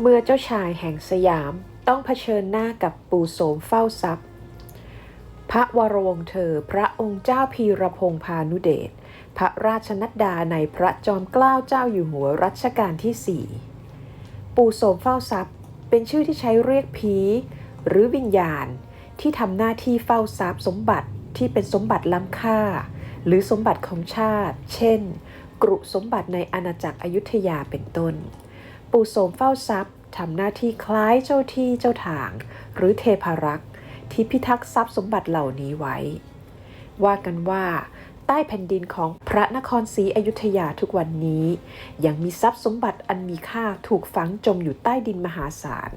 เมื่อเจ้าชายแห่งสยามต้องเผชิญหน้ากับปู่โสมเฝ้าทรัพย์ พระวรวงเธอพระองค์เจ้าพีรพงพานุเดช พระราชนัดดาในพระจอมเกล้าเจ้าอยู่หัวรัชกาลที่สี่ปู่โสมเฝ้าทรัพย์ เป็นชื่อที่ใช้เรียกผี หรือวิญญาณที่ทำหน้าที่เฝ้าทรัพย์สมบัติที่เป็นสมบัติล้ำค่า หรือสมบัติของชาติ เช่น กรุสมบัติในอาณาจักรอยุธยาเป็นต้น ปู่โสมเฝ้าทรัพย์ทำหน้าที่คล้ายเจ้าที่เจ้าทาง หรือเทพารักษ์ที่พิทักษ์ทรัพย์สมบัติเหล่านี้ไว้ ว่ากันว่าใต้แผ่นดินของพระนครศรีอยุธยาทุกวันนี้ ยังมีทรัพย์สมบัติอันมีค่าถูกฝังจมอยู่ใต้ดินมหาศาล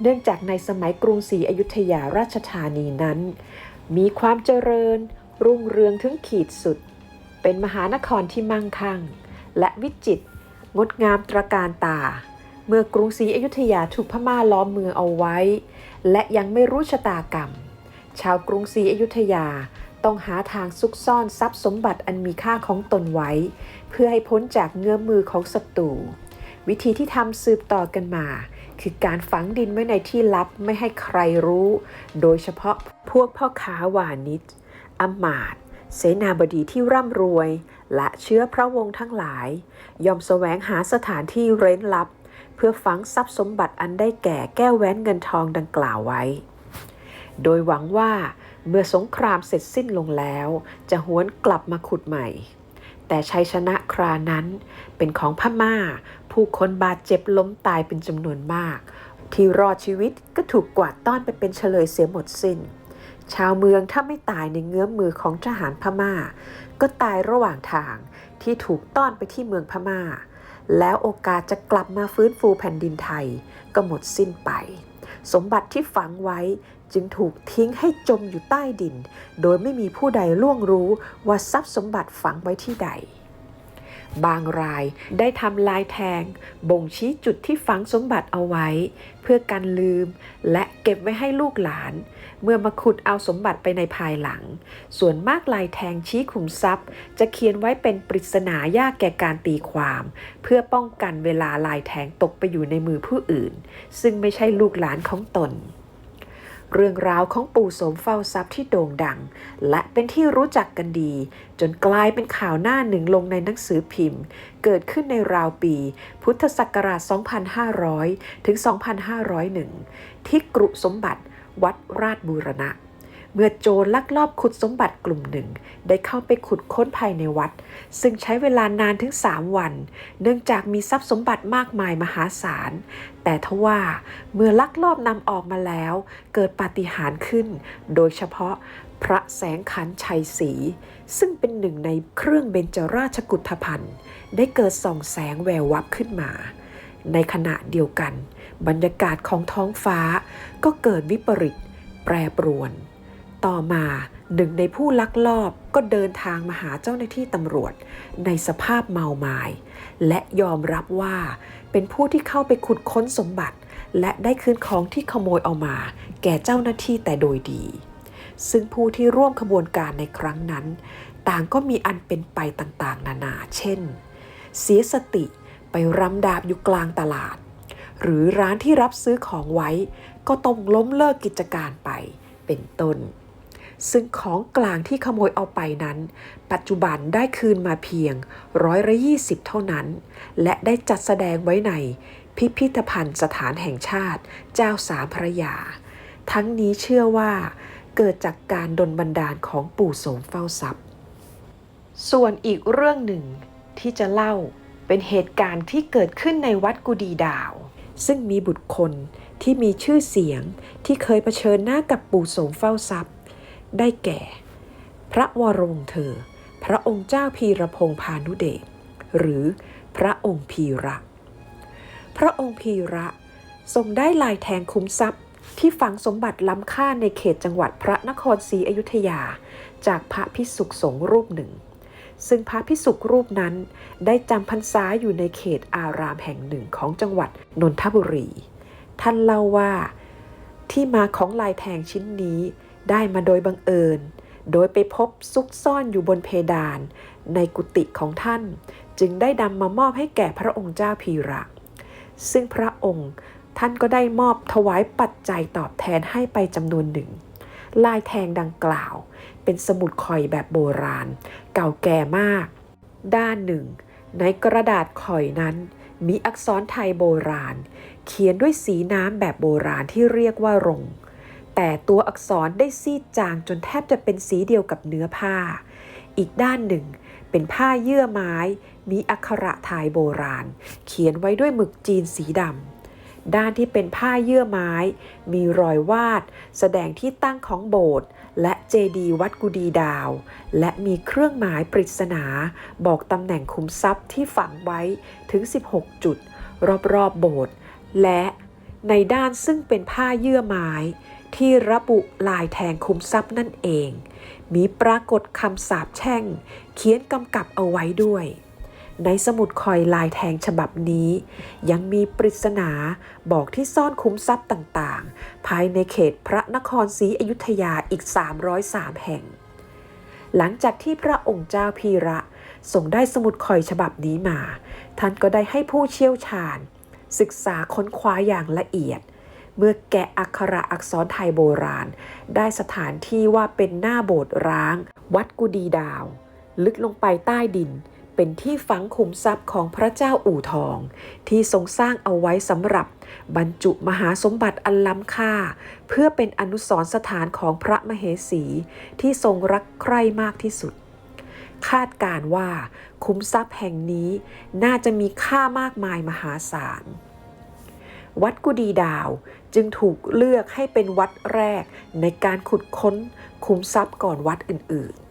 เนื่องจากในสมัยกรุงศรีอยุธยาราชธานีนั้น มีความเจริญ รุ่งเรืองถึงขีดสุด เป็นมหานครที่มั่งคั่ง และวิจิตร งดงามตระการตา เมื่อกรุงศรีอยุธยาถูกพม่าล้อมเมืองเอาไว้ และยังไม่รู้ชะตากรรม ชาวกรุงศรีอยุธยาต้องหาทางซุกซ่อนทรัพย์สมบัติอันมีค่าของตนไว้ เพื่อให้พ้นจากเงื้อมือของศัตรูวิธีที่ทำสืบต่อกันมา คือการฝังดินไว้ในที่ลับไม่ให้ใครรู้ โดยเฉพาะพวกพ่อค้าวานิชอมาตเสนาบดีที่ร่ำรวย และเชื้อพระวงศ์ทั้งหลาย ยอมแสวงหาสถานที่เร้นลับ เพื่อฝังทรัพย์สมบัติอันได้แก่แก้วแหวนเงินทองดังกล่าวไว้ โดยหวังว่าเมื่อสงครามเสร็จสิ้นลงแล้ว จะหวนกลับมาขุดใหม่ แต่ชัยชนะครานั้นเป็นของพม่า ผู้คนบาดเจ็บล้มตายเป็นจำนวนมาก ที่รอดชีวิตก็ถูกกวาดต้อนไปเป็นเฉลยเสียหมดสิ้น ชาวเมืองถ้าไม่ตายในเงื้อมมือของทหารพม่า ก็ตายระหว่างทางที่ถูกต้อนไปที่เมืองพม่า แล้วโอกาสจะกลับมาฟื้นฟูแผ่นดินไทย ก็หมดสิ้นไป สมบัติที่ฝังไว้จึงถูกทิ้งให้จมอยู่ใต้ดิน โดยไม่มีผู้ใดล่วงรู้ว่าทรัพย์สมบัติฝังไว้ที่ใด บางรายได้ทำลายแทง บ่งชี้จุดที่ฝังสมบัติเอาไว้ เพื่อกันลืมและเก็บไว้ให้ลูกหลาน เมื่อมาขุดเอาสมบัติไปในภายหลัง ส่วนมากลายแทงชี้ขุมทรัพย์ จะเขียนไว้เป็นปริศนายากแก่การตีความ เพื่อป้องกันเวลาลายแทงตกไปอยู่ในมือผู้อื่น ซึ่งไม่ใช่ลูกหลานของตนเรื่องราวของปู่สมเฝ้าทรัพย์ที่โด่งดัง และเป็นที่รู้จักกันดี จนกลายเป็นข่าวหน้าหนึ่งลงในหนังสือพิมพ์ เกิดขึ้นในราวปี พุทธศักราช 2500 ถึง 2501 ที่กรุสมบัติ วัดราชบูรณะ เมื่อโจรลักลอบขุดสมบัติกลุ่มหนึ่ง ได้เข้าไปขุดค้นภายในวัด ซึ่งใช้เวลานานถึง 3 วัน เนื่องจากมีทรัพย์สมบัติมากมายมหาศาล แต่ทว่าเมื่อลักลอบนำออกมาแล้ว เกิดปาฏิหาริย์ขึ้น โดยเฉพาะพระแสงขันชัยศรีซึ่งเป็นหนึ่งในเครื่องเบญจราชกุฏภัณฑ์ ได้เกิดส่องแสงแวววับขึ้นมา ในขณะเดียวกัน บรรยากาศของท้องฟ้าก็เกิดวิปริต แปรปรวน ต่อมาหนึ่งในผู้ลักลอบก็เดินทางมาหาเจ้าหน้าที่ตำรวจ ในสภาพเมาไมา้และยอมรับว่าเป็นผู้ที่เข้าไปขุดค้นสมบัติ และได้คืนของที่ขโมยเอามา แก่เจ้าหน้าที่แต่โดยดี ซึ่งผู้ที่ร่วมขบวนการในครั้งนั้น ต่างก็มีอันเป็นไปต่างๆ นานา เช่น เสียสติ ไปรำดาบอยู่กลางตลาด หรือร้านที่รับซื้อของไว้ ก็ต้องล้มเลิกกิจการไปเป็นต้น ซึ่งของกลางที่ขโมยเอาไปนั้น ปัจจุบันได้คืนมาเพียงร้อยละยี่สิบเท่านั้น และได้จัดแสดงไว้ในพิพิธภัณฑ์สถานแห่งชาติ เจ้าสามพระยา ทั้งนี้เชื่อว่า เกิดจากการดลบันดาลของปู่โสมเฝ้าทรัพย์ ส่วนอีกเรื่องหนึ่งที่จะเล่า เป็นเหตุการณ์ที่เกิดขึ้นในวัดกุดีดาว ซึ่งมีบุตรคนที่มีชื่อเสียงที่เคยเผชิญหน้ากับปู่โสมเฝ้าทรัพย์ ได้แก่ พระวรวงเธอ พระองค์เจ้าพีรพงพานุเดชหรือพระองค์พีระ พระองค์พีระทรงได้ลายแทงคุ้มทรัพย์ที่ฝังสมบัติล้ำค่าในเขตจังหวัดพระนครศรีอยุธยา จากพระพิสุขสงฆ์รูปหนึ่ง ซึ่งพระพิสุขรูปนั้นได้จำพรรษาอยู่ในเขตอารามแห่งหนึ่งของจังหวัดนนทบุรี ท่านเล่าว่า ที่มาของลายแทงชิ้นนี้ได้มาโดยบังเอิญ โดยไปพบซุกซ่อนอยู่บนเพดาน ในกุฏิของท่าน จึงได้นำมามอบให้แก่พระองค์เจ้าพีระ ซึ่งพระองค์ท่านก็ได้มอบถวายปัจจัยตอบแทนให้ไปจำนวนหนึ่ง ลายแทงดังกล่าว เป็นสมุดข่อยแบบโบราณ เก่าแก่มาก ด้านหนึ่ง ในกระดาษข่อยนั้น มีอักษรไทยโบราณ เขียนด้วยสีน้ำแบบโบราณที่เรียกว่ารงแต่ตัวอักษรได้ซีดจางจนแทบจะเป็นสีเดียวกับเนื้อผ้า อีกด้านหนึ่ง เป็นผ้าเยื่อไม้ มีอักขระไทยโบราณ เขียนไว้ด้วยหมึกจีนสีดำด้านที่เป็นผ้าเยื่อไม้ มีรอยวาด แสดงที่ตั้งของโบสถ์ และเจดีวัดกุดีดาว และมีเครื่องหมายปริศนา บอกตำแหน่งคุมทรัพย์ที่ฝังไว้ถึง 16 จุด รอบๆโบสถ์และในด้านซึ่งเป็นผ้าเยื่อไม้ ที่ระบุลายแทงคุมทรัพย์นั่นเอง มีปรากฏคำสาปแช่ง เขียนกำกับเอาไว้ด้วย ในสมุดคอยลายแทงฉบับนี้ ยังมีปริศนาบอกที่ซ่อนคุ้มทรัพย์ต่างๆ ภายในเขตพระนครศรีอยุธยาอีก 303 แห่ง หลังจากที่พระองค์เจ้าพีระส่งได้สมุดคอยฉบับนี้มา ท่านก็ได้ให้ผู้เชี่ยวชาญ ศึกษาค้นคว้าอย่างละเอียด เมื่อแกะอักขระอักษรไทยโบราณ ได้สถานที่ว่าเป็นหน้าโบสถ์ร้าง วัดกุดีดาว ลึกลงไปใต้ดิน เป็นที่ฝังขุมทรัพย์ของพระเจ้าอู่ทอง ที่ทรงสร้างเอาไว้สำหรับบรรจุมหาสมบัติอันล้ำค่า เพื่อเป็นอนุสรณ์สถานของพระมเหสี ที่ทรงรักใคร่มากที่สุด คาดการว่าคุ้มทรัพย์แห่งนี้น่าจะมีค่ามากมายมหาศาลวัดกุดีดาวจึงถูกเลือกให้เป็นวัดแรกในการขุดค้นคุ้มทรัพย์ก่อนวัดอื่นๆ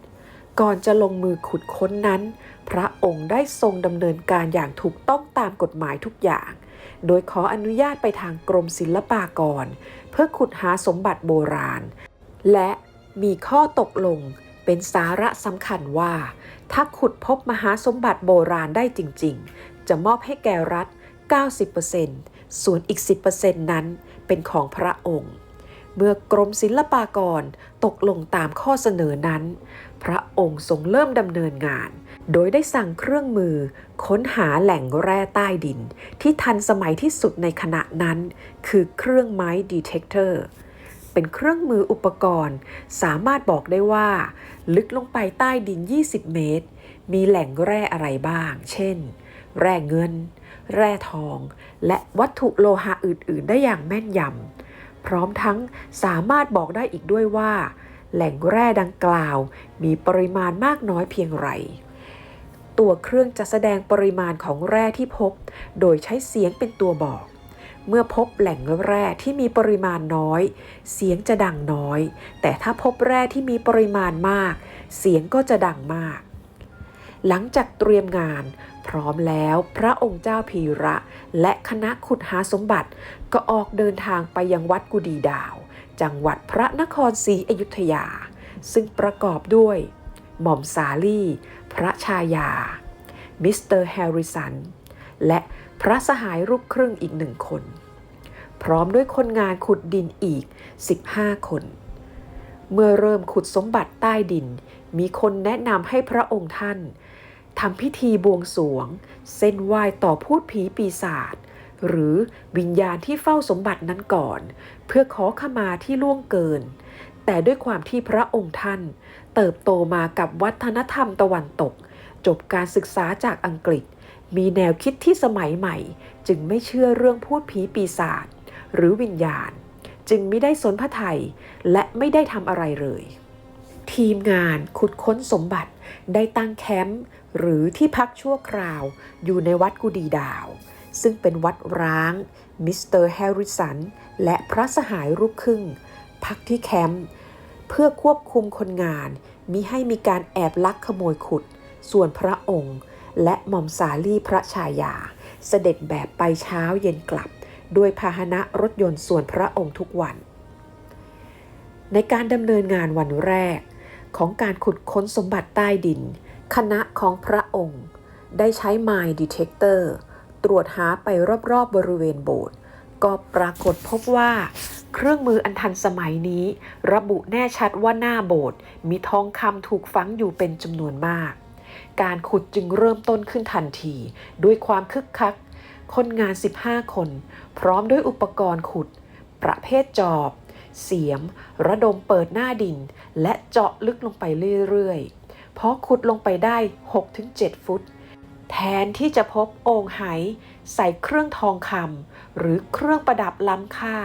ก่อนจะลงมือขุดค้นนั้น พระองค์ได้ทรงดำเนินการอย่างถูกต้องตามกฎหมายทุกอย่าง โดยขออนุญาตไปทางกรมศิลปากร เพื่อขุดหาสมบัติโบราณ และมีข้อตกลงเป็นสาระสำคัญว่า ถ้าขุดพบมหาสมบัติโบราณได้จริง ๆ จะมอบให้แก่รัฐ 90%ส่วนอีก 10%นั้นเป็นของพระองค์ เมื่อกรมศิลปากรตกลงตามข้อเสนอนั้น พระองค์ทรงเริ่มดำเนินงาน โดยได้สั่งเครื่องมือ ค้นหาแหล่งแร่ใต้ดิน ที่ทันสมัยที่สุดในขณะนั้น คือเครื่องไม้ดีเทคเตอร์เป็นเครื่องมืออุปกรณ์ สามารถบอกได้ว่า ลึกลงไปใต้ดิน 20 เมตร มีแหล่งแร่อะไรบ้าง เช่น แร่เงิน แร่ทอง และวัตถุโลหะอื่น ๆ ได้อย่างแม่นยำพร้อมทั้งสามารถบอกได้อีกด้วยว่า แหล่งแร่ดังกล่าว มีปริมาณมากน้อยเพียงไร ตัวเครื่องจะแสดงปริมาณของแร่ที่พบ โดยใช้เสียงเป็นตัวบอก เมื่อพบแหล่งแร่ที่มีปริมาณน้อย เสียงจะดังน้อย แต่ถ้าพบแร่ที่มีปริมาณมาก เสียงก็จะดังมาก หลังจากเตรียมงานพร้อมแล้วพระองค์เจ้าพีระและคณะขุดหาสมบัติก็ออกเดินทางไปยังวัดกุดีดาว จังหวัดพระนครศรีอยุธยา ซึ่งประกอบด้วย หม่อมสาลี่ พระชายา มิสเตอร์แฮร์ริสัน และพระสหายรูปครึ่งอีกหนึ่งคน พร้อมด้วยคนงานขุดดินอีก 15 คน เมื่อเริ่มขุดสมบัติใต้ดิน มีคนแนะนำให้พระองค์ท่านทำพิธีบวงสวง เส้นไหว้ต่อพูดผีปีศาจ หรือวิญญาณที่เฝ้าสมบัตินั้นก่อน เพื่อขอขมาที่ล่วงเกิน แต่ด้วยความที่พระองค์ท่าน เติบโตมากับวัฒนธรรมตะวันตก จบการศึกษาจากอังกฤษ มีแนวคิดที่สมัยใหม่ จึงไม่เชื่อเรื่องพูดผีปีศาจหรือวิญญาณ จึงไม่ได้สนพระไทยและไม่ได้ทำอะไรเลย ทีมงานขุดค้นสมบัติได้ตั้งแคมป์หรือที่พักชั่วคราวอยู่ในวัดกุดีดาว ซึ่งเป็นวัดร้าง มิสเตอร์แฮร์ริสัน และพระสหายรูปครึ่ง พักที่แคมป์เพื่อควบคุมคนงานมิให้มีการแอบลักขโมยขุด ส่วนพระองค์ และหม่อมสาลีพระชายา เสด็จแบบไปเช้าเย็นกลับ ด้วยพาหนะรถยนต์ส่วนพระองค์ทุกวัน ในการดำเนินงานวันแรก ของการขุดค้นสมบัติใต้ดิน คณะของพระองค์ ได้ใช้ Mine Detector ตร ตรวจหาไปรอบๆบริเวณโบสถ์ก็ปรากฏพบว่า เครื่องมืออันทันสมัยนี้ ระบุแน่ชัดว่าหน้าโบสถ์มีทองคำถูกฝังอยู่เป็นจำนวนมาก การขุดจึงเริ่มต้นขึ้นทันที ด้วยความคึกคัก คนงาน 15 คน พร้อมด้วยอุปกรณ์ขุด ประเภทจอบ เสียม ระดมเปิดหน้าดิน และเจาะลึกลงไปเรื่อยๆพอขุดลงไปได้ 6-7 ฟุต แทนที่จะพบโอ่งไหใส่เครื่องทองคำหรือเครื่องประดับล้ำค่า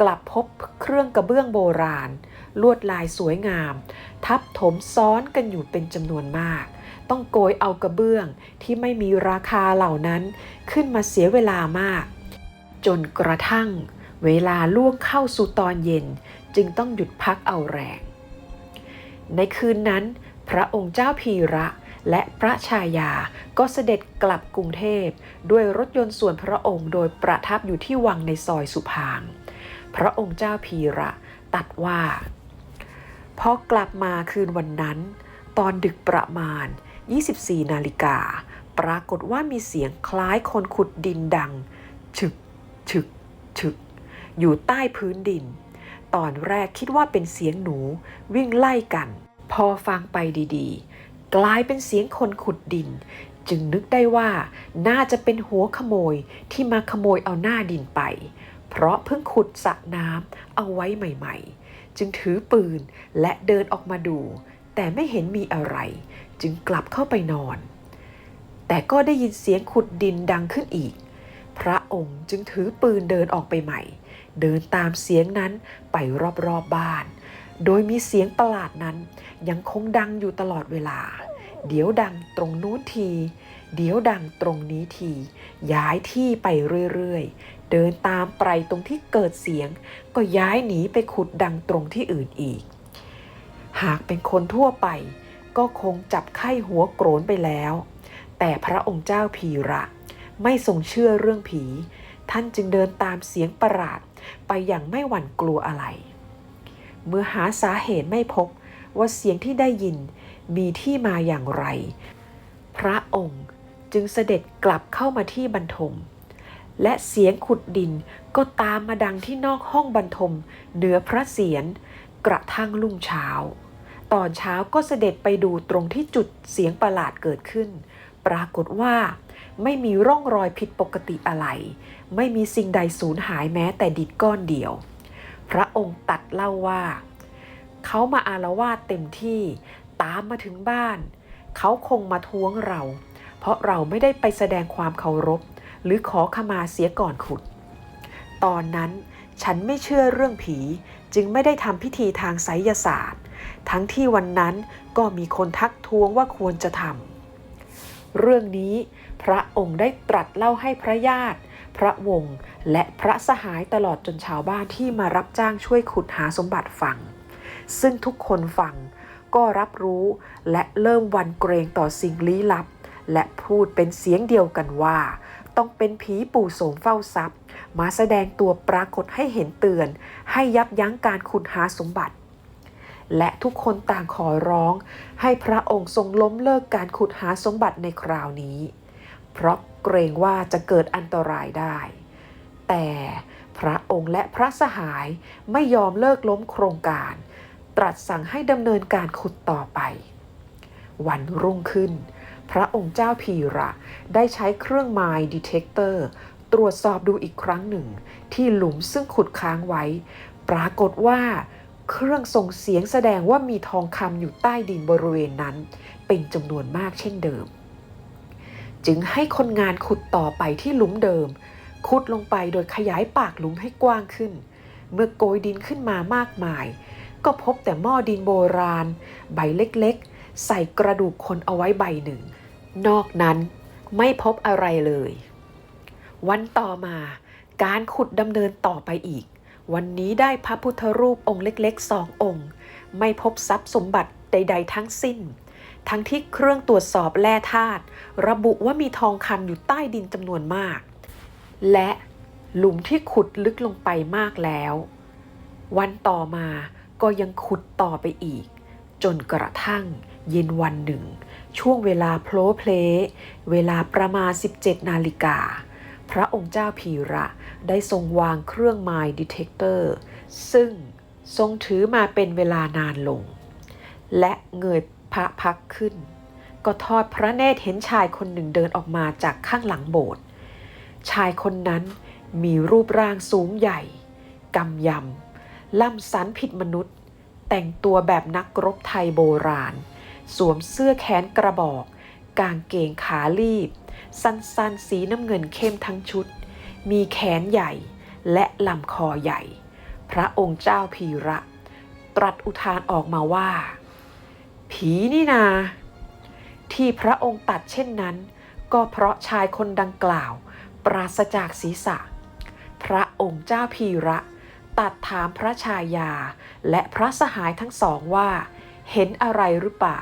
กลับพบเครื่องกระเบื้องโบราณ ลวดลายสวยงาม ทับถมซ้อนกันอยู่เป็นจำนวนมาก ต้องโกยเอากระเบื้องที่ไม่มีราคาเหล่านั้นขึ้นมาเสียเวลามาก จนกระทั่ง เวลาล่วงเข้าสู่ตอนเย็นจึงต้องหยุดพักเอาแรง ในคืนนั้น พระองค์เจ้าพีระ และพระชายาก็เสด็จกลับกรุงเทพ ด้วยรถยนต์ส่วนพระองค์โดยประทับอยู่ที่วังในซอยสุพางพระองค์เจ้าพีระตัดว่าพอกลับมาคืนวันนั้น ตอนดึกประมาณ 24 นาฬิกา ปรากฏว่ามีเสียงคล้ายคนขุดดินดัง ฉึก ฉึก ฉึก อยู่ใต้พื้นดิน ตอนแรกคิดว่าเป็นเสียงหนูวิ่งไล่กัน พอฟังไปดีๆ กลายเป็นเสียงคนขุดดิน จึงนึกได้ว่าน่าจะเป็นหัวขโมยที่มาขโมยเอาหน้าดินไป เพราะเพิ่งขุดสระน้ำเอาไว้ใหม่ ๆ จึงถือปืนและเดินออกมาดู แต่ไม่เห็นมีอะไร จึงกลับเข้าไปนอน แต่ก็ได้ยินเสียงขุดดินดังขึ้นอีก พระองค์จึงถือปืนเดินออกไปใหม่ เดินตามเสียงนั้นไปรอบๆบบ้าน โดยมีเสียงประหลาดนั้น ยังคงดังอยู่ตลอดเวลา เดี๋ยวดังตรงนู้นที เดี๋ยวดังตรงนี้ที ย้ายที่ไปเรื่อยๆ เดินตามไปตรงที่เกิดเสียง ก็ย้ายหนีไปขุดดังตรงที่อื่นอีก หากเป็นคนทั่วไป ก็คงจับไข้หัวโกรนไปแล้ว แต่พระองค์เจ้าพีระไม่ทรงเชื่อเรื่องผี ท่านจึงเดินตามเสียงประหลาดไปอย่างไม่หวั่นกลัวอะไร เมื่อหาสาเหตุไม่พบว่าเสียงที่ได้ยินมีที่มาอย่างไร พระองค์จึงเสด็จกลับเข้ามาที่บรรทม และเสียงขุดดินก็ตามมาดังที่นอกห้องบรรทมเหนือพระเศียรกระทั่งรุ่งเช้า ตอนเช้าก็เสด็จไปดูตรงที่จุดเสียงประหลาดเกิดขึ้น ปรากฏว่า ไม่มีร่องรอยผิดปกติอะไร ไม่มีสิ่งใดสูญหายแม้แต่ดิดก้อนเดียว พระองค์ตัดเล่าว่า เขามาอารวาสเต็มที่ตามมาถึงบ้าน เขาคงมาท้วงเรา เพราะเราไม่ได้ไปแสดงความเคารพ หรือขอขมาเสียก่อนขุด ตอนนั้นฉันไม่เชื่อเรื่องผีจึงไม่ได้ทำพิธีทางไสยศาสตร์ ทั้งที่วันนั้นก็มีคนทักท้วงว่าควรจะทำเรื่องนี้พระองค์ได้ตรัสเล่าให้พระญาติ พระวงศ์และพระสหายตลอดจนชาวบ้านที่มารับจ้างช่วยขุดหาสมบัติฟัง ซึ่งทุกคนฟังก็รับรู้และเริ่มวันเกรงต่อสิ่งลี้ลับ และพูดเป็นเสียงเดียวกันว่า ต้องเป็นผีปู่โสมเฝ้าทรัพย์ มาแสดงตัวปรากฏให้เห็นเตือน ให้ยับยั้งการขุดหาสมบัติ และทุกคนต่างขอร้อง ให้พระองค์ทรงล้มเลิกการขุดหาสมบัติในคราวนี้ เพราะ เกรงว่าจะเกิดอันตรายได้ แต่พระองค์และพระสหายไม่ยอมเลิกล้มโครงการ ตรัสสั่งให้ดำเนินการขุดต่อไป วันรุ่งขึ้น พระองค์เจ้าพีระได้ใช้เครื่องไม้ดีเทคเตอร์ตรวจสอบดูอีกครั้งหนึ่ง ที่หลุมซึ่งขุดค้างไว้ ปรากฏว่า เครื่องส่งเสียงแสดงว่ามีทองคำอยู่ใต้ดินบริเวณนั้น เป็นจำนวนมากเช่นเดิม จึงให้คนงานขุดต่อไปที่หลุมเดิม ขุดลงไปโดยขยายปากหลุมให้กว้างขึ้น เมื่อโกยดินขึ้นมามากมาย ก็พบแต่หม้อดินโบราณ ใบเล็กๆ ใส่กระดูกคนเอาไว้ใบหนึ่ง นอกนั้นไม่พบอะไรเลย วันต่อมาการขุดดำเนินต่อไปอีก วันนี้ได้พระพุทธรูปองค์เล็กๆสององค์ ไม่พบทรัพย์สมบัติใด ๆ ทั้งสิ้น ทั้งที่เครื่องตรวจสอบแร่ธาตุระบุว่ามีทองคำอยู่ใต้ดินจำนวนมาก และหลุมที่ขุดลึกลงไปมากแล้ว วันต่อมาก็ยังขุดต่อไปอีก จนกระทั่งเย็นวันหนึ่ง ช่วงเวลาโพลเพลเวลาประมาณ 17 นาฬิกา พระองค์เจ้าพีระได้ทรงวางเครื่องไม้ดีเทคเตอร์ซึ่งทรงถือมาเป็นเวลานานลง และเงย พระพักขึ้น ก็ทอดพระเนตรเห็นชายคนหนึ่งเดินออกมาจากข้างหลังโบสถ์ชายคนนั้นมีรูปร่างสูงใหญ่กำยำ ล่ำสันผิดมนุษย์ แต่งตัวแบบนักรบไทยโบราณ สวมเสื้อแขนกระบอก กางเกงขาลีบ สั้นๆสีน้ำเงินเข้มทั้งชุด มีแขนใหญ่และลำคอใหญ่ พระองค์เจ้าพีระ ตรัสอุทานออกมาว่า ผีนี่นา ที่พระองค์ตัดเช่นนั้น ก็เพราะชายคนดังกล่าว ปราศจากศีรษะ พระองค์เจ้าพีระ ตัดถามพระชายาและพระสหายทั้งสองว่า เห็นอะไรหรือเปล่า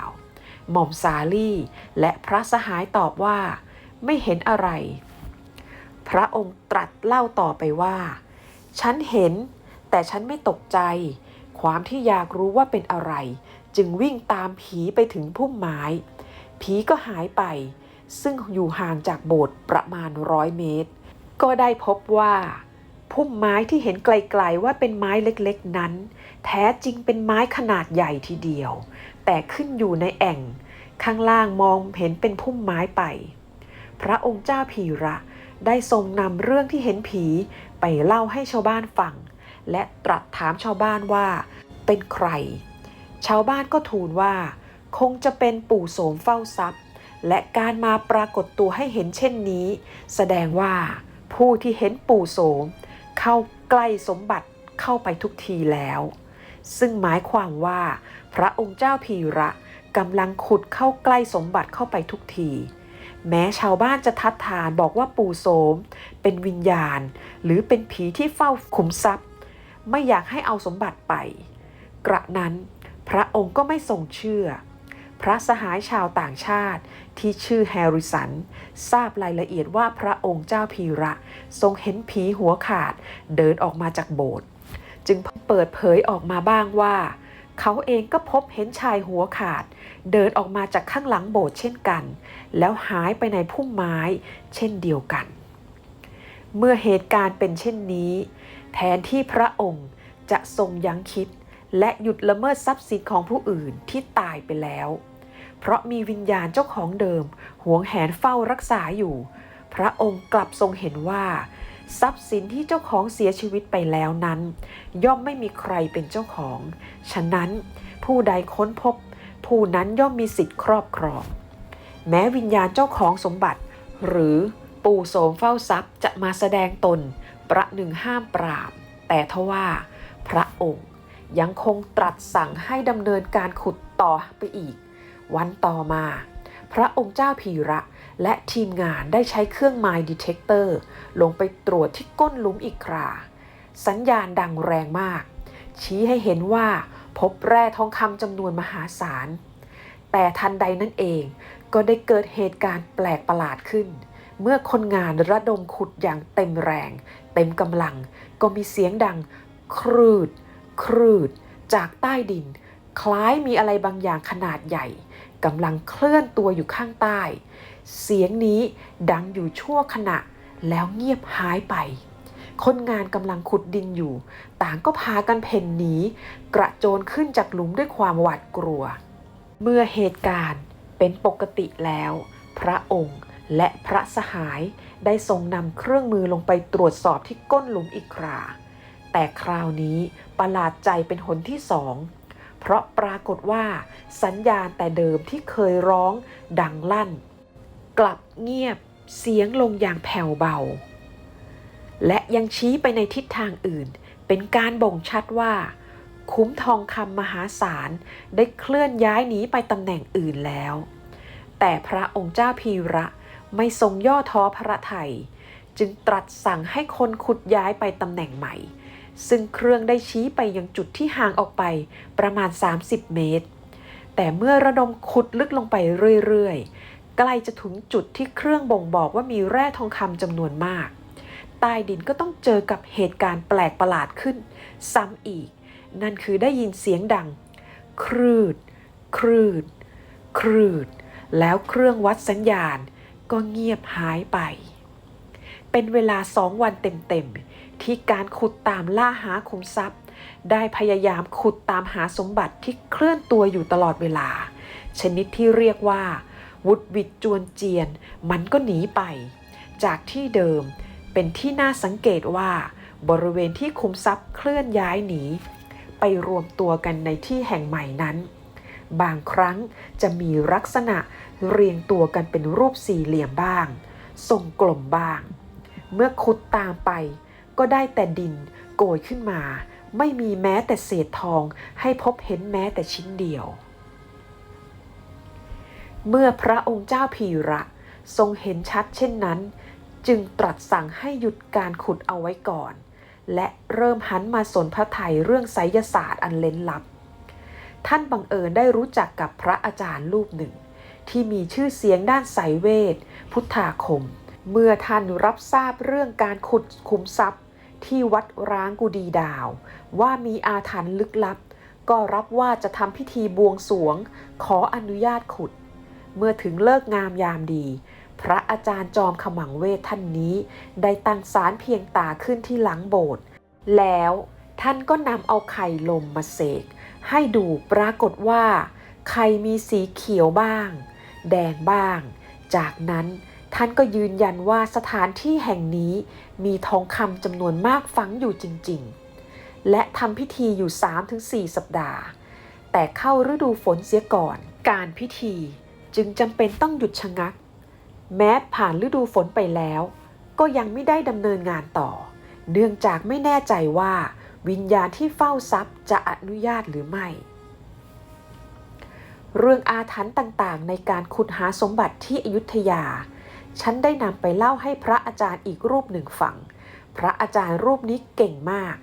หม่อมสาลี่และพระสหายตอบว่า ไม่เห็นอะไร พระองค์ตรัสเล่าต่อไปว่า ฉันเห็น แต่ฉันไม่ตกใจ ความที่อยากรู้ว่าเป็นอะไร จึงวิ่งตามผีไปถึงพุ่มไม้ ผีก็หายไป ซึ่งอยู่ห่างจากโบสถ์ประมาณร้อยเมตร ก็ได้พบว่า พุ่มไม้ที่เห็นไกลๆว่าเป็นไม้เล็กๆนั้น แท้จริงเป็นไม้ขนาดใหญ่ทีเดียว แต่ขึ้นอยู่ในแอ่ง ข้างล่างมองเห็นเป็นพุ่มไม้ไป พระองค์เจ้าพีระได้ทรงนำเรื่องที่เห็นผีไปเล่าให้ชาวบ้านฟัง และตรัสถามชาวบ้านว่า เป็นใคร ชาวบ้านก็ทูลว่า คงจะเป็นปู่โสมเฝ้าทรัพย์ และการมาปรากฏตัวให้เห็นเช่นนี้ แสดงว่าผู้ที่เห็นปู่โสม เข้าใกล้สมบัติเข้าไปทุกทีแล้ว ซึ่งหมายความว่า พระองค์เจ้าพีระกำลังขุดเข้าใกล้สมบัติเข้าไปทุกที แม้ชาวบ้านจะทัดทานบอกว่าปู่โสม เป็นวิญญาณ หรือเป็นผีที่เฝ้าขุมทรัพย์ ไม่อยากให้เอาสมบัติไป กระนั้น พระองค์ก็ไม่ทรงเชื่อ พระสหายชาวต่างชาติที่ชื่อแฮริสัน ทราบรายละเอียดว่าพระองค์เจ้าพีระ ทรงเห็นผีหัวขาดเดินออกมาจากโบสถ์จึงเปิดเผยออกมาบ้างว่า เขาเองก็พบเห็นชายหัวขาด เดินออกมาจากข้างหลังโบสถ์เช่นกัน แล้วหายไปในพุ่มไม้ เช่นเดียวกัน เมื่อเหตุการณ์เป็นเช่นนี้ แทนที่พระองค์จะทรงยั้งคิด และหยุดละเมิดทรัพย์สินของผู้อื่นที่ตายไปแล้ว เพราะมีวิญญาณเจ้าของเดิมหวงแหนเฝ้ารักษาอยู่ พระองค์กลับทรงเห็นว่า ทรัพย์สินที่เจ้าของเสียชีวิตไปแล้วนั้น ย่อมไม่มีใครเป็นเจ้าของ ฉะนั้นผู้ใดค้นพบ ผู้นั้นย่อมมีสิทธิ์ครอบครอง แม้วิญญาณเจ้าของสมบัติ หรือปู่โสมเฝ้าทรัพย์จะมาแสดงตน ประหนึ่งห้ามปราบ แต่ทว่า พระองค์ ยังคงตรัสสั่งให้ดำเนินการขุดต่อไปอีก วันต่อมา พระองค์เจ้าพีระและทีมงานได้ใช้เครื่อง Mine Detector ลงไปตรวจที่ก้นหลุมอีกครา สัญญาณดังแรงมาก ชี้ให้เห็นว่าพบแร่ทองคำจำนวนมหาศาล แต่ทันใดนั่นเองก็ได้เกิดเหตุการณ์แปลกประหลาดขึ้น เมื่อคนงานระดมขุดอย่างเต็มแรง เต็มกำลัง ก็มีเสียงดังครืด ครืดจากใต้ดิน คล้ายมีอะไรบางอย่างขนาดใหญ่กำลังเคลื่อนตัวอยู่ข้างใต้ เสียงนี้ดังอยู่ชั่วขณะแล้วเงียบหายไป คนงานกำลังขุดดินอยู่ ต่างก็พากันเพ่นหนีกระโจนขึ้นจากหลุมด้วยความหวาดกลัว เมื่อเหตุการณ์เป็นปกติแล้ว พระองค์และพระสหายได้ทรงนำเครื่องมือลงไปตรวจสอบที่ก้นหลุมอีกครา แต่คราวนี้ ประหลาดใจเป็นหนที่สอง เพราะปรากฏว่าสัญญาณแต่เดิมที่เคยร้องดังลั่น กลับเงียบเสียงลงอย่างแผ่วเบา และยังชี้ไปในทิศทางอื่น เป็นการบ่งชัดว่า คุ้มทองคำมหาศาลได้เคลื่อนย้ายหนีไปตำแหน่งอื่นแล้ว แต่พระองค์เจ้าพีระไม่ทรงย่อท้อพระทัยจึงตรัสสั่งให้คนขุดย้ายไปตำแหน่งใหม่ ซึ่งเครื่องได้ชี้ไปยังจุดที่ห่างออกไปประมาณ 30 เมตร แต่เมื่อระดมขุดลึกลงไปเรื่อยๆ ใกล้จะถึงจุดที่เครื่องบ่งบอกว่ามีแร่ทองคำจำนวนมาก ใต้ดินก็ต้องเจอกับเหตุการณ์แปลกประหลาดขึ้น ซ้ำอีก นั่นคือได้ยินเสียงดัง ครืด ครืด ครืด แล้วเครื่องวัดสัญญาณก็เงียบหายไป เป็นเวลาสองวันเต็มๆ ที่การขุดตามล่าหาคุมทรัพย์ ได้พยายามขุดตามหาสมบัติที่เคลื่อนตัวอยู่ตลอดเวลา ชนิดที่เรียกว่า วุดวิดจวนเจียน มันก็หนีไป จากที่เดิมเป็นที่น่าสังเกตว่า บริเวณที่คุมทรัพย์เคลื่อนย้ายหนี ไปรวมตัวกันในที่แห่งใหม่นั้น บางครั้งจะมีลักษณะเรียงตัวกันเป็นรูปสี่เหลี่ยมบ้าง ทรงกลมบ้าง เมื่อขุดตามไป ก็ได้แต่ดินโกยขึ้นมา ไม่มีแม้แต่เศษทองให้พบเห็นแม้แต่ชิ้นเดียว เมื่อพระองค์เจ้าพีระทรงเห็นชัดเช่นนั้น จึงตรัสสั่งให้หยุดการขุดเอาไว้ก่อน และเริ่มหันมาสนพระไทยเรื่องไสยศาสตร์อันเล้นลับ ท่านบังเอิญได้รู้จักกับพระอาจารย์รูปหนึ่ง ที่มีชื่อเสียงด้านไสยเวท พุทธาคม เมื่อท่านรับทราบเรื่องการขุดคุมทรัพย์ ที่วัดร้างกุดีดาว ว่ามีอาถรรพ์ลึกลับ ก็รับว่าจะทำพิธีบวงสวง ขออนุญาตขุด เมื่อถึงเลิกงามยามดี พระอาจารย์จอมขมังเวทท่านนี้ ได้ตั้งศาลเพียงตาขึ้นที่หลังโบสถ์แล้วท่านก็นำเอาไข่ลมมาเสก ให้ดูปรากฏว่า ไข่มีสีเขียวบ้าง แดงบ้าง จากนั้น ท่านก็ยืนยันว่าสถานที่แห่งนี้มีทองคำจำนวนมากฝังอยู่จริงๆ และทำพิธีอยู่ 3-4 สัปดาห์ แต่เข้าฤดูฝนเสียก่อน การพิธีจึงจำเป็นต้องหยุดชะงัก แม้ผ่านฤดูฝนไปแล้ว ก็ยังไม่ได้ดำเนินงานต่อ เนื่องจากไม่แน่ใจว่า วิญญาณที่เฝ้าทรัพย์จะอนุญาตหรือไม่ เรื่องอาถรรพ์ต่างๆ ในการขุดหาสมบัติที่อยุธยา ฉันได้นำไปเล่าให้พระอาจารย์อีกรูปหนึ่งฟัง พระอาจารย์รูปนี้เก่งมาก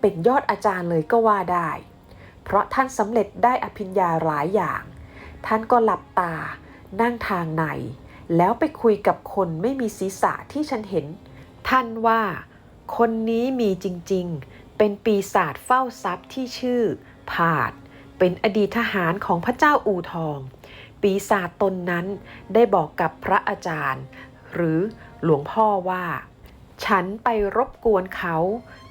เป็นยอดอาจารย์เลยก็ว่าได้ เพราะท่านสำเร็จได้อภิญญาหลายอย่าง ท่านก็หลับตา นั่งทางใน แล้วไปคุยกับคนไม่มีศีรษะที่ฉันเห็น ท่านว่า คนนี้มีจริงๆ เป็นปีศาจเฝ้าทรัพย์ที่ชื่อ ผาด เป็นอดีตทหารของพระเจ้าอู่ทอง ปีศาจตนนั้นได้บอกกับพระอาจารย์ หรือหลวงพ่อว่า ฉันไปรบกวนเขา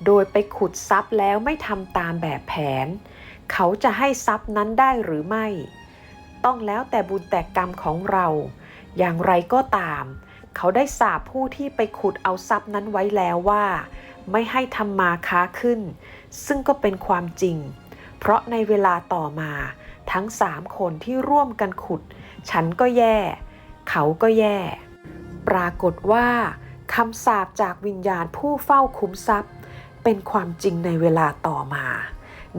โดยไปขุดทรัพย์แล้วไม่ทำตามแบบแผน เขาจะให้ทรัพย์นั้นได้หรือไม่ ต้องแล้วแต่บุญแต่กรรมของเรา อย่างไรก็ตาม เขาได้สาบผู้ที่ไปขุดเอาทรัพย์นั้นไว้แล้วว่า ไม่ให้ทำมาค้าขึ้น ซึ่งก็เป็นความจริง เพราะในเวลาต่อมา ทั้งสามคนที่ร่วมกันขุด ฉันก็แย่ เขาก็แย่ ปรากฏว่าคำสาปจากวิญญาณผู้เฝ้าคุ้มทรัพย์ เป็นความจริงในเวลาต่อมา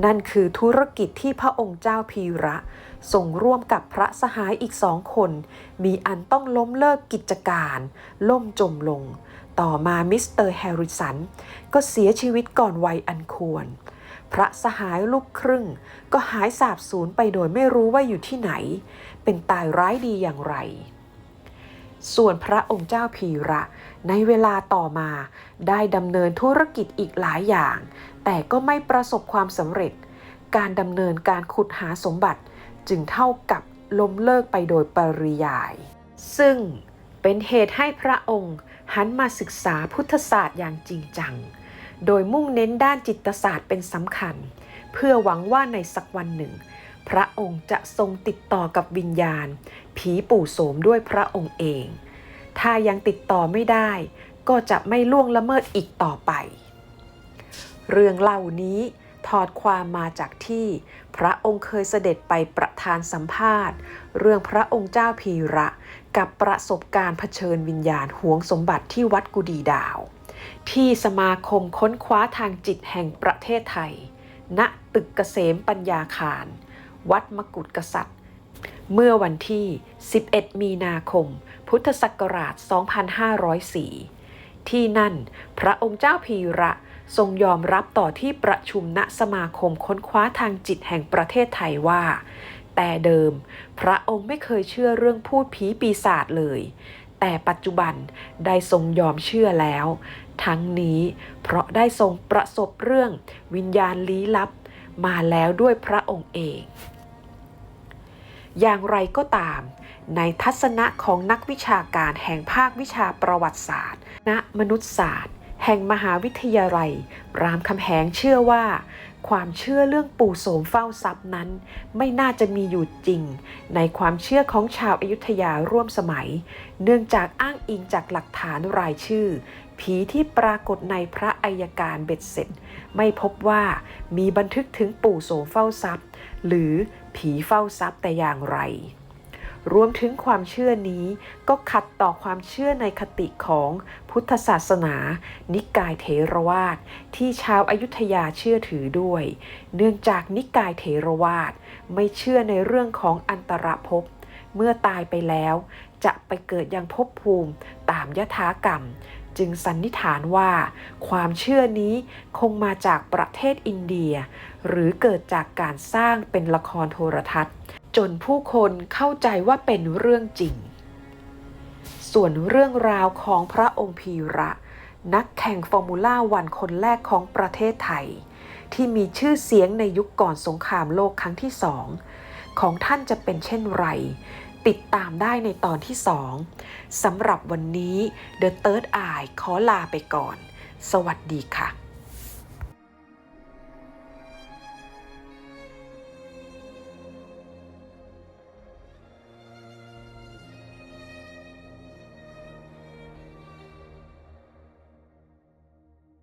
นั่นคือธุรกิจที่พระองค์เจ้าพีระส่งร่วมกับพระสหายอีกสองคน มีอันต้องล้มเลิกกิจการ ล่มจมลง ต่อมามิสเตอร์แฮร์ริสันก็เสียชีวิตก่อนวัยอันควร พระสหายลูกครึ่ง ก็หายสาบสูญไปโดยไม่รู้ว่าอยู่ที่ไหน เป็นตายร้ายดีอย่างไร ส่วนพระองค์เจ้าพีระในเวลาต่อมาได้ดำเนินธุรกิจอีกหลายอย่าง แต่ก็ไม่ประสบความสำเร็จ การดำเนินการขุดหาสมบัติจึงเท่ากับล้มเลิกไปโดยปริยาย ซึ่งเป็นเหตุให้พระองค์หันมาศึกษาพุทธศาสตร์อย่างจริงจัง โดยมุ่งเน้นด้านจิตศาสตร์เป็นสำคัญ เพื่อหวังว่าในสักวันหนึ่ง พระองค์จะทรงติดต่อกับวิญญาณ ผีปู่โสมด้วยพระองค์เอง ถ้ายังติดต่อไม่ได้ ก็จะไม่ล่วงละเมิดอีกต่อไป เรื่องเล่านี้ถอดความมาจากที่พระองค์เคยเสด็จไปประธานสัมภาษณ์ เรื่องพระองค์เจ้าพีระ กับประสบการณ์เผชิญวิญญาณหวงสมบัติที่วัดกุดีดาว ที่สมาคมค้นคว้าทางจิตแห่งประเทศไทย ณ ตึกเกษมปัญญาคาร วัดมกุฎกษัตริย์ เมื่อวันที่ 11 มีนาคม พุทธศักราช 2504 ที่นั่นพระองค์เจ้าพีระทรงยอมรับต่อที่ประชุมณสมาคมค้นคว้าทางจิตแห่งประเทศไทยว่า แต่เดิม พระองค์ไม่เคยเชื่อเรื่องพูดผีปีศาจเลย แต่ปัจจุบันได้ทรงยอมเชื่อแล้ว ทั้งนี้เพราะได้ทรงประสบเรื่องวิญญาณลี้ลับมาแล้วด้วยพระองค์เอง อย่างไรก็ตาม ในทัศนะของนักวิชาการแห่งภาควิชาประวัติศาสตร์ ณ มนุษยศาสตร์ แห่งมหาวิทยาลัย รามคำแหงเชื่อว่า ความเชื่อเรื่องปู่โสมเฝ้าทรัพย์นั้น ไม่น่าจะมีอยู่จริง ในความเชื่อของชาวอายุธยาร่วมสมัย เนื่องจากอ้างอิงจากหลักฐานรายชื่อ ผีที่ปรากฏในพระอัยการเบ็ดเสร็จ ไม่พบว่ามีบันทึกถึงปู่โสเฝ้าทรัพย์ หรือผีเฝ้าทรัพย์แต่อย่างไร รวมถึงความเชื่อนี้ก็ขัดต่อความเชื่อในคติของพุทธศาสนา นิกายเถรวาทที่ชาวอายุทยาเชื่อถือด้วย เนื่องจากนิกายเถรวาทไม่เชื่อในเรื่องของอันตรภพเมื่อตายไปแล้วจะไปเกิดยังภพภูมิามยถากรรม จึงสันนิษฐานว่า ความเชื่อนี้คงมาจากประเทศอินเดีย หรือเกิดจากการสร้างเป็นละครโทรทัศน์ จนผู้คนเข้าใจว่าเป็นเรื่องจริง ส่วนเรื่องราวของพระองค์พีระ นักแข่งฟอร์มูล่าวันคนแรกของประเทศไทย ที่มีชื่อเสียงในยุคก่อนสงครามโลกครั้งที่สองของท่านจะเป็นเช่นไร ติดตามได้ในตอนที่สองสำหรับวันนี้ The Third Eye ขอลาไปก่อน สวัสดีค่ะ